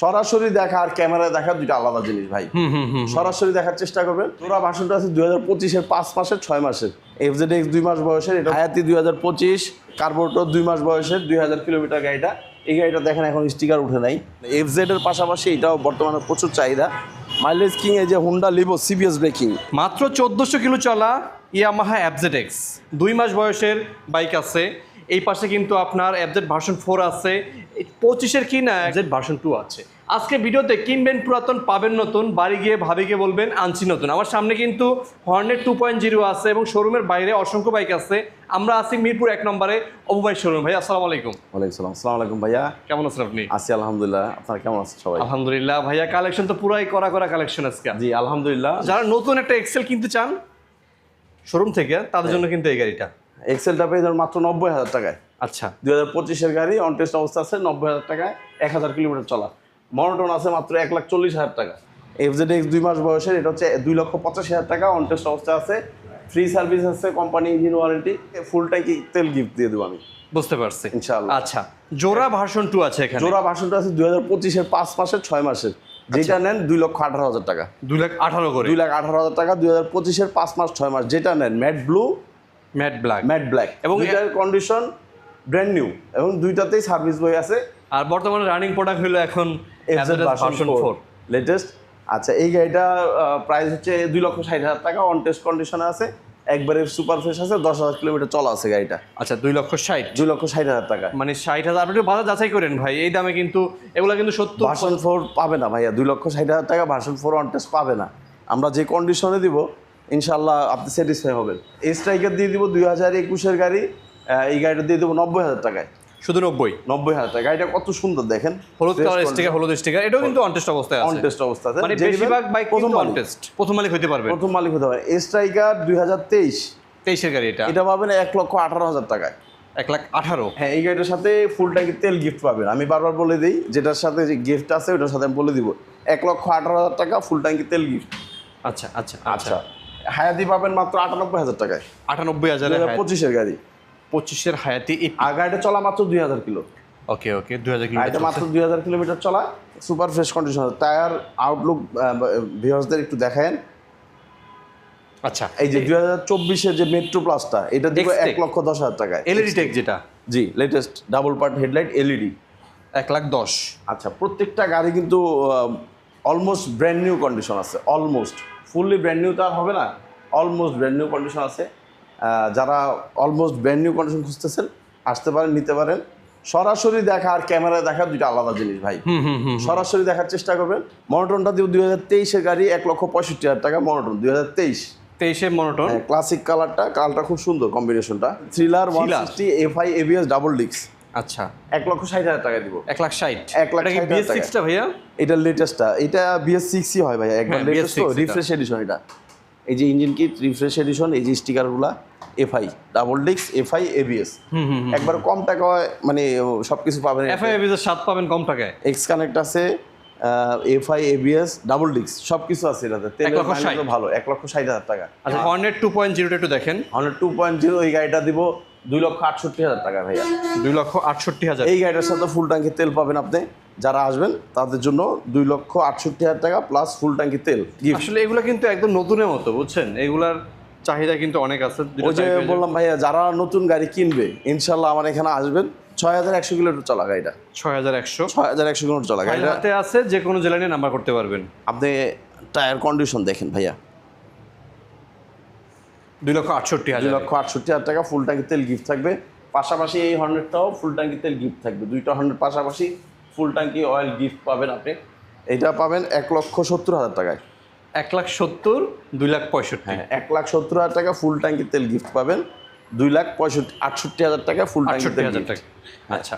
সরাসরি দেখা আর ক্যামেরায় দেখা দুইটা আলাদা জিনিস ভাই। সরাসরি দেখার চেষ্টা করবেন। তোরা ভাষণটা আছে দুই হাজার পঁচিশের পাঁচ মাসের ছয় মাসের। এফজেড এক্স দুই মাস বয়সের এটা হায়াতি দুই হাজার পঁচিশ কার্বোটো দুই মাস বয়সের দুই হাজার কিলোমিটার গাড়িটা। এই গাড়িটা দেখেন এখন স্টিকার উঠে নাই। এফজেড এর পাশাপাশি এটাও বর্তমানে প্রচুর চাহিদা। মাইলেজ কিং এই যে হুন্ডা লিভো সিবিএস ব্রেকিং মাত্র চোদ্দোশো কিলো চলা ইয়ামাহা অ্যাবজেড এক্স দুই মাস বয়সের বাইক আছে। এই পাশে কিন্তু আপনার অ্যাবজেড ভার্সন ফোর আছে। পঁচিশের কি না? অ্যাবজেড ভার্সন টু আছে। আজকে ভিডিওতে কিনবেন পুরাতন পাবেন নতুন বাড়ি গিয়ে ভাবি গিয়ে বলবেন আনছি নতুন। আমার সামনে কিন্তু হর্নেট টু পয়েন্ট জিরো আছে এবং শোরুমের বাইরে অসংখ্য বাইক আছে। আমরা আছি মিরপুর এক নম্বরে অবু ভাই শোরুম ভাই আসসালামু আলাইকুম। ওয়ালাইকুম সালাম। আসসালামু আলাইকুম ভাইয়া। কেমন আছেন আপনি? আছি আলহামদুলিল্লাহ। আপনারা কেমন আছেন সবাই? আলহামদুলিল্লাহ। ভাইয়া কালেকশন তো পুরাই করা করা কালেকশন আজকে। জি আলহামদুলিল্লাহ। যারা নতুন একটা এক্সেল কিনতে চান শোরুম থেকে তাদের জন্য কিন্তু এই গাড়িটা। এক্সেলটা পেয়ে যাবেন মাত্র নব্বই হাজার টাকায়। আচ্ছা। দুই হাজার পঁচিশের গাড়ি অন টেস্ট অবস্থা আছে নব্বই হাজার টাকায় এক হাজার কিলোমিটার চলা। মনোটন আছে মাত্র এক লাখ চল্লিশ হাজার টাকা। এফজেড এক্স দুই মাস বয়সের এটা হচ্ছে দুই লক্ষ পঁচাশি হাজার টাকা অন টেস্ট অবস্থা আছে। ফ্রি সার্ভিস আছে কোম্পানি ইঞ্জিন ওয়ারেন্টি ফুল ট্যাঙ্কি তেল গিফট দিয়ে দেবো আমি। বুঝতে পারছি। ইনশাআল্লাহ। আচ্ছা জোড়া ভার্সন টু আছে এখানে। জোড়া ভাষণটা আছে দুই হাজার পঁচিশের পাঁচ মাসের ছয় মাসের। যেটা নেন দুই লক্ষ আঠারো হাজার টাকা। দুই লাখ আঠারো করে। দুই লাখ আঠারো হাজার টাকা দুই হাজার পঁচিশের পাঁচ মাস ছয় মাস যেটা নেন matte blue matte black matte black এবং দুইটার কন্ডিশন ব্র্যান্ড নিউ এবং দুইটাতেই সার্ভিস বই আছে। আর বর্তমানে রানিং প্রোডাক্ট হলো এখন এফজেড ভার্সন ফোর লেটেস্ট আচ্ছা এই গাড়িটা প্রাইস হচ্ছে দুই লক্ষ ষাট হাজার টাকা। অন টেস্ট কন্ডিশনে আছে। একবারে সুপার ফ্রেশ আছে দশ হাজার কিলোমিটার চলা আছে গাড়িটা। আচ্ছা দুই লক্ষ ষাট। দুই লক্ষ ষাট হাজার টাকা। মানে ষাট হাজার আপনি বাজার যাচাই করেন ভাই। এই দামে কিন্তু এগুলো কিন্তু সত্তর ভার্সন ফোর পাবে না ভাইয়া। দুই লক্ষ ষাট হাজার টাকা ভার্সন ফোর অন টেস্ট পাবে না। আমরা যে কন্ডিশনে দিব ইনশাল্লাহ আপনি স্যাটিসফাই হবেন। এই স্ট্রাইকার দিয়ে দিব দুই হাজার একুশের গাড়ি এই গাড়িটা দিয়ে দেবো নব্বই হাজার টাকায়। শুধু নব্বই? নব্বই হাজার টাকা। গাড়িটা কত সুন্দর দেখেন। হলুদ কালার স্টিকার হলুদ স্টিকার এটাও কিন্তু অনটেস্ট অবস্থায় অন আছে টেস্ট অবস্থা মানে বেশিরভাগ বাইক প্রথম অনটেস্ট প্রথম মালিক হতে পারবে। প্রথম মালিক হতে পারে স্ট্রাইকার দুই হাজার তেইশ। তেইশের গাড়ি এটা। এটা পাবেন এক লক্ষ আঠারো হাজার টাকায়। এক লাখ আঠারো। হ্যাঁ এই গাড়িটার সাথে ফুল ট্যাঙ্কি তেল গিফট পাবেন। আমি বারবার বলে দিই যেটার সাথে যে গিফট আছে ওটার সাথে আমি বলে দিব। এক লক্ষ আঠারো হাজার টাকা ফুল ট্যাঙ্কি তেল গিফট আচ্ছা আচ্ছা আচ্ছা। আচ্ছা। হায়াতি পাবেন মাত্র আটানব্বই হাজার টাকায়। আটানব্বই হাজার পঁচিশের গাড়ি। পঁচিশের হায়াতি আর গাড়িটা চলা মাত্র দুই হাজার কিলো। ওকে ওকে দুই হাজার কিলোমিটার মাত্র দুই হাজার কিলোমিটার চলা super fresh condition tyre outlook ভিউয়ার্সদের একটু দেখায়েন। আচ্ছা। এই যে দুই হাজার চব্বিশের যে মেট্রো প্লাসটা এটা দিব এক লক্ষ দশ হাজার টাকায়। এলইডি টেক যেটা। জি latest double part headlight LED এক লাখ দশ। আচ্ছা প্রত্যেকটা গাড়ি কিন্তু অলমোস্ট ব্র্যান্ড নিউ কন্ডিশন আছে অলমোস্ট ফুললি ব্র্যান্ড নিউ তো আর হবে না। অলমোস্ট ব্র্যান্ড নিউ কন্ডিশন আছে। যারা অলমোস্ট ব্র্যান্ড নিউ কন্ডিশন খুঁজতেছেন আসতে পারেন নিতে পারেন। সরাসরি দেখা আর ক্যামেরায় দেখা দুইটা আলাদা জিনিস ভাই। সরাসরি দেখার চেষ্টা করবেন। মনোটনটা দিব দুই হাজার তেইশের গাড়ি এক লক্ষ পঁয়ষট্টি হাজার টাকা মনোটন দুই হাজার তেইশ। তেইশে মনোটন ক্লাসিক কালারটা কালারটা খুব সুন্দর কম্বিনেশনটা thriller one sixty F I ABS double ডিক্স আচ্ছা। এক লক্ষ ষাট হাজার টাকা দিব। এক লাখ ষাট। এক লাখ টাকা। সিক্সটা ভাইয়া? এটা লেটেস্টটা এটা বিএস সিক্সই হয় ভাই একবার হ্যাঁ, লেটেস্ট তো BS6 এটা। রিফ্রেশ এডিশন এটা। এই যে ইঞ্জিন কিট রিফ্রেশ এডিশন এই যে স্টিকারগুলা এফআই ডাবল ডিক্স এফআই এবিএস একবার কম টাকায় মানে সব কিছু পাবেন এফআই এর সাত পাবেন কম টাকায়। এক্স কানেক্ট আছে এফআই এবিএস ডাবল ডিক্স সব কিছু আছে এটাতে। তেলের লক্ষ ষাট। ভালো এক লক্ষ ষাট হাজার টাকা। আচ্ছা হর্নেট টু পয়েন্ট জিরোটা একটু দেখেন। হান্ড্রেড টু পয়েন্ট জিরো এই গাড়িটা দিব দুই লক্ষ আটষট্টি হাজার টাকা ভাইয়া। দুই লক্ষ আটষট্টি হাজার। এই গাড়িটার সাথে ফুল ট্যাঙ্কি তেল পাবেন আপনি। যারা আসবেন তাদের জন্য দুই লক্ষ আটষট্টি হাজার টাকা প্লাস ফুল ট্যাঙ্কি তেল। আসলে এগুলো কিন্তু একদম নতুনের মতো বুঝছেন? এগুলার চাহিদা কিন্তু অনেক আছে ওই যে বললাম ভাইয়া যারা নতুন গাড়ি কিনবে ইনশাল্লাহ আমার এখানে আসবেন। ছয় হাজার একশো কিলোমিটার চলা গাড়িটা। ছয় হাজার একশো। ছয় হাজার একশো কিলোমিটার চলা গাড়িটা। হাতে আছে যে কোনো জেলায় নিয়ে নাম্বার করতে পারবেন। আপনি টায়ার কন্ডিশন দেখেন ভাইয়া। দুই লক্ষ আটষট্টি দুই হাজার লক্ষ আটষট্টি হাজার টাকা ফুল ট্যাঙ্কি তেল গিফট থাকবে। পাশাপাশি এই হন্ড্রেডটাও ফুল ট্যাঙ্কি তেল গিফট থাকবে। দুইটা হন্ড্রেড পাশাপাশি ফুল ট্যাঙ্কি অয়েল গিফট পাবেন আপনি। এটা পাবেন এক লক্ষ সত্তর হাজার টাকায়। এক লাখ সত্তর দুই লাখ পঁয়ষট্টি। হ্যাঁ এক লাখ সত্তর হাজার টাকা ফুল ট্যাঙ্কি তেল গিফট পাবেন। দুই লাখ পঁয়ষট্টি আটষট্টি হাজার টাকা ফুল ট্যাঙ্কি তেল হাজার টাকা। আচ্ছা।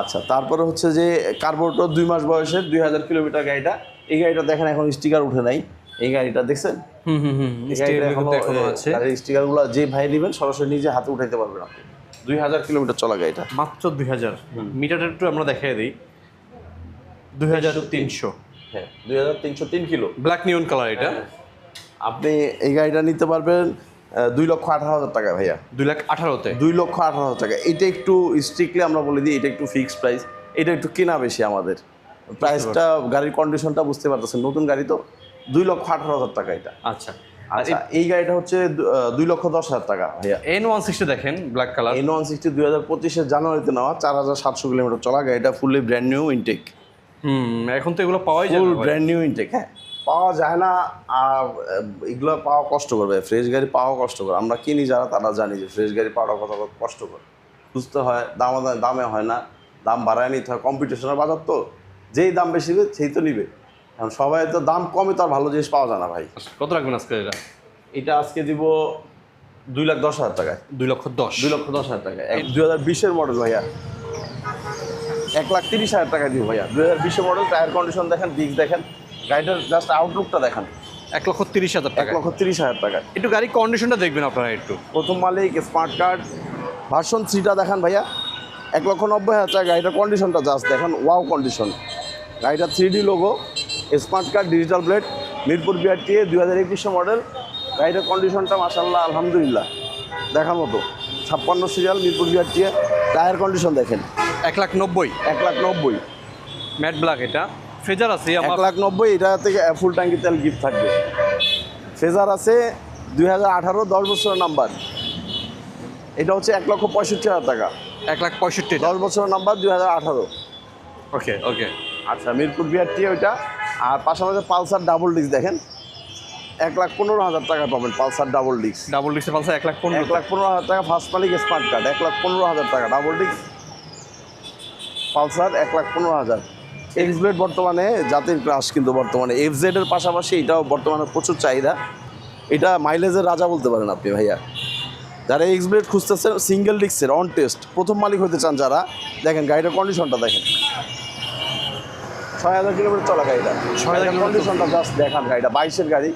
আচ্ছা তারপরে হচ্ছে যে কার্বোরেটর দুই মাস বয়সের দুই হাজার কিলোমিটার গাড়িটা। এই গাড়িটা দেখেন এখন স্টিকার উঠে নাই। এই গাড়িটা দেখছেন? স্টিকারগুলো যে ভাই নেবেন সরাসরি নিজে হাতে উঠাইতে পারবেন আপনি। দুই হাজার কিলোমিটার চলা গাড়িটা। মাত্র দুই হাজার। মিটারটা একটু আমরা দেখিয়ে দিই। দুই হাজার তিনশো। হ্যাঁ দুই হাজার তিনশো তিন কিলো। ব্ল্যাক নিয়ন কালার এটা। আপনি এই গাড়িটা নিতে পারবেন দুই লক্ষ আঠারো হাজার টাকা ভাইয়া। দুই লাখ আঠারোতে? দুই লক্ষ আঠারো হাজার টাকা। এটা একটু স্ট্রিক্টলি আমরা বলে দিই এটা একটু ফিক্সড প্রাইস এটা একটু কেনা বেশি আমাদের। প্রাইসটা গাড়ির কন্ডিশনটা বুঝতে পারতেছেন। নতুন গাড়ি তো। দুই লক্ষ আঠারো হাজার টাকা এটা। আচ্ছা। আচ্ছা এই গাড়িটা হচ্ছে দুই লক্ষ দশ হাজার টাকা ভাইয়া। এন ওয়ান সিক্সটি দেখেন black colour N one sixty দুই হাজার পঁচিশের জানুয়ারিতে নেওয়া চার হাজার সাতশো কিলোমিটার চলা গাড়িটা fully brand new intact hmm এখন তো এগুলো পাওয়াই যায়। ব্র্যান্ড নিউ ইনটেক হ্যাঁ। পাওয়া যায় না আর এগুলো পাওয়া কষ্ট করবে ফ্রেশ গাড়ি পাওয়া কষ্ট করে আমরা কিনি যারা তারা জানি যে ফ্রেশ গাড়ি পাওয়াটা কত কষ্ট করে বুঝতে হয় দাম দামে হয় না। দাম বাড়ায় নিতে হয়। কম্পিটিশনের বাজার তো। যেই দাম বেশি সেই তো নিবে। এখন সবাই তো দাম কমে তো আর ভালো জিনিস পাওয়া যায় না ভাই। কত রাখবেন আজকে এটা? এটা আজকে দিব দুই লাখ দশ হাজার টাকায়। দুই লক্ষ দশ। দুই লক্ষ দশ হাজার টাকা দুই হাজার বিশের মডেল ভাইয়া। এক লাখ তিরিশ হাজার টাকা দিব ভাইয়া। দুই হাজার বিশের মডেল টায়ার কন্ডিশন দেখেন দিক দেখেন। গাড়িটার জাস্ট আউটলুকটা দেখেন। এক লক্ষ তিরিশ হাজার টাকা এক লক্ষ তিরিশ হাজার টাকা একটু গাড়ির কন্ডিশনটা দেখবেন আপনারা একটু। প্রথম মালিক স্মার্ট কার্ড ভার্সন থ্রিটা দেখান ভাইয়া। এক লক্ষ নব্বই হাজার টাকা গাড়িটার কন্ডিশনটা জাস্ট দেখেন ওয়াও কন্ডিশন গাড়িটা three D logo smart card digital plate Mirpur BRTA দুই হাজার একুশে মডেল। গাড়িটার কন্ডিশনটা মাসাল্লাহ আলহামদুলিল্লাহ। দেখার মতো ছাপ্পান্ন serial Mirpur BRTA. Tyre condition দেখেন। এক লাখ নব্বই এক লাখ নব্বই ম্যাট ব্ল্যাক এটা। ফ্রেজার আছে এক লাখ নব্বই এটা থেকে ফুল ট্যাঙ্কি তেল গিফট থাকবে। ফেজার আছে দুই হাজার আঠারো দশ বছরের নাম্বার এটা হচ্ছে এক লক্ষ পঁয়ষট্টি হাজার টাকা। এক লাখ পঁয়ষট্টি দশ বছরের নাম্বার দুই হাজার আঠারো। ওকে ওকে আচ্ছা মিরপুর বিআরটি ওইটা। আর পাশাপাশি পালসার ডাবল ডিস্ক দেখেন এক লাখ পনেরো হাজার টাকা পাবেন পালসার ডাবল ডিস্ক। ডাবল ডিক্সে পালসার এক লাখ পনেরো। এক লাখ পনেরো হাজার টাকা ফার্স্ট মালিক স্মার্ট কার্ড এক লাখ পনেরো হাজার টাকা ডাবল ডিস্ক। পালসার এক লাখ পনেরো হাজার। এক্স ব্লেড বর্তমানে জাতির ক্রাশ কিন্তু বর্তমানে। এফ এর পাশাপাশি এটাও বর্তমানে প্রচুর চাহিদা। এটা মাইলেজের রাজা বলতে পারেন আপনি ভাইয়া। যারা এক্স ব্লেড খুঁজতেছেন সিঙ্গেল ডিস্কের অন টেস্ট প্রথম মালিক হতে চান যারা দেখেন গাড়িটার কন্ডিশনটা দেখেন। ছয় হাজার কিলোমিটার চলা গাড়িটা। ছয় হাজার কন্ডিশনটা জাস্ট দেখান গাড়িটা বাইশের গাড়ি।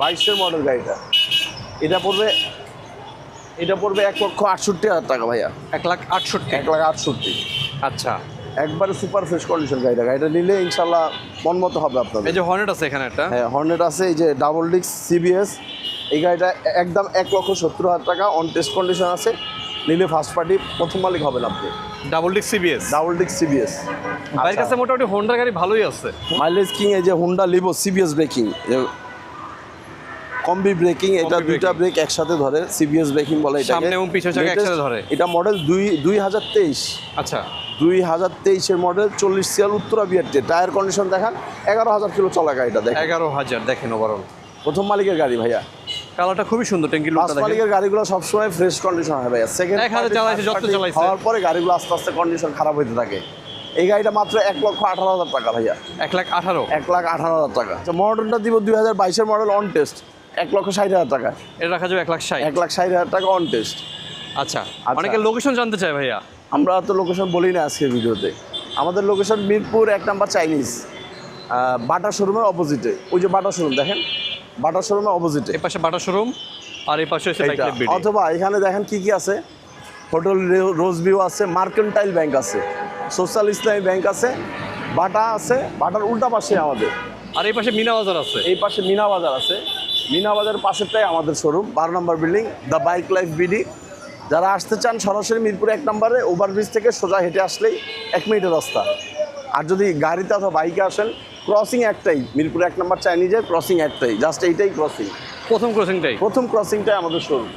বাইশের মডেল গাড়িটা। এটা পড়বে এটা পড়বে এক লক্ষ আটষট্টি হাজার টাকা ভাইয়া। এক লাখ আটষট্টি। এক লাখ আটষট্টি। আচ্ছা। একবারে সুপার ফ্রেশ কন্ডিশন গাড়িটা। গাড়িটা নিলে ইনশাল্লাহ মন মতো হবে আপনাদের। এই যে হর্নেট আছে এখানে একটা। হ্যাঁ হর্নেট আছে এই যে ডাবল ডিস্ক সিবিএস এই গাড়িটা একদম এক লক্ষ সত্তর হাজার টাকা অন টেস্ট কন্ডিশন আছে। নিলে ফার্স্ট পার্টি প্রথম মালিক হবেন আপনি। ডাবল ডিক্স সিবিএস ডাবল ডিস্ক সিবিএস বাইরের কাছে মোটামুটি হোন্ডার গাড়ি ভালোই আছে। মাইলেজ কিং এই যে Honda Livo CBS braking combi braking এটা দুইটা ব্রেক একসাথে ধরে সিবিএস ব্রেকিং বলে এটাকে। সামনে এবং পিছনে চাকা একসাথে ধরে। এটা মডেল দুই দুই হাজার তেইশ। আচ্ছা। দুই হাজার তেইশের মডেল চল্লিশ সিয়াল উত্তরা বিয়ারটে টায়ার কন্ডিশন দেখান এগারো হাজার কিলো চলা গাড়িটা দেখেন। এগারো হাজার দেখেন ওভারঅল প্রথম মালিকের গাড়ি ভাইয়া। কালারটা খুবই সুন্দর ট্যাঙ্কি লুকটা দেখেন। মালিকের গাড়িগুলো সবসময় ফ্রেশ কন্ডিশন হয় ভাইয়া। সেকেন্ড এক হাজার চালাইছে, যত চালাইছে। হওয়ার পরে গাড়িগুলো আস্তে আস্তে কন্ডিশন খারাপ হইতে থাকে। এই গাড়িটা মাত্র এক লক্ষ আঠারো হাজার টাকা ভাইয়া। এক লাখ আঠারো? এক লাখ আঠারো হাজার টাকা। আচ্ছা মডেলটা দিব দুই হাজার বাইশের মডেল অন টেস্ট এক লক্ষ ষাট হাজার টাকা। এটা রাখা যাবে এক লাখ ষাট। এক লাখ ষাট হাজার টাকা অন টেস্ট আচ্ছা আচ্ছা। অনেকে লোকেশন জানতে চায় ভাইয়া। আমরা তো লোকেশন বলি না আজকের ভিডিওতে। আমাদের লোকেশন মিরপুর এক নাম্বার চাইনিজ বাটা শোরুমের অপোজিটে ওই যে বাটা শোরুম দেখেন? বাটা শোরুমের অপোজিটে এই পাশে বাটা শোরুম আর এই পাশে হচ্ছে অথবা এখানে দেখেন কি কি আছে? হোটেল রোজ ভিউ আছে মার্কেন্টাইল ব্যাংক আছে সোশ্যাল ইসলামী ব্যাংক আছে বাটা আছে বাটার উল্টা পাশে আমাদের। আর এই পাশে মিনা বাজার আছে। এই পাশে মিনা বাজার আছে। মিনা বাজারের পাশেরটাই আমাদের শোরুম বারো নম্বর building the bike life BD যারা আসতে চান সরাসরি মিরপুর এক নম্বরে ওভারব্রিজ থেকে সোজা হেঁটে আসলেই এক মিনিটের রাস্তা। আর যদি গাড়িতে অথবা বাইকে আসেন ক্রসিং একটাই মিরপুর এক নম্বর চাইনিজের ক্রসিং একটাই জাস্ট এইটাই ক্রসিং প্রথম ক্রসিংটাই প্রথম ক্রসিংটাই আমাদের শোরুম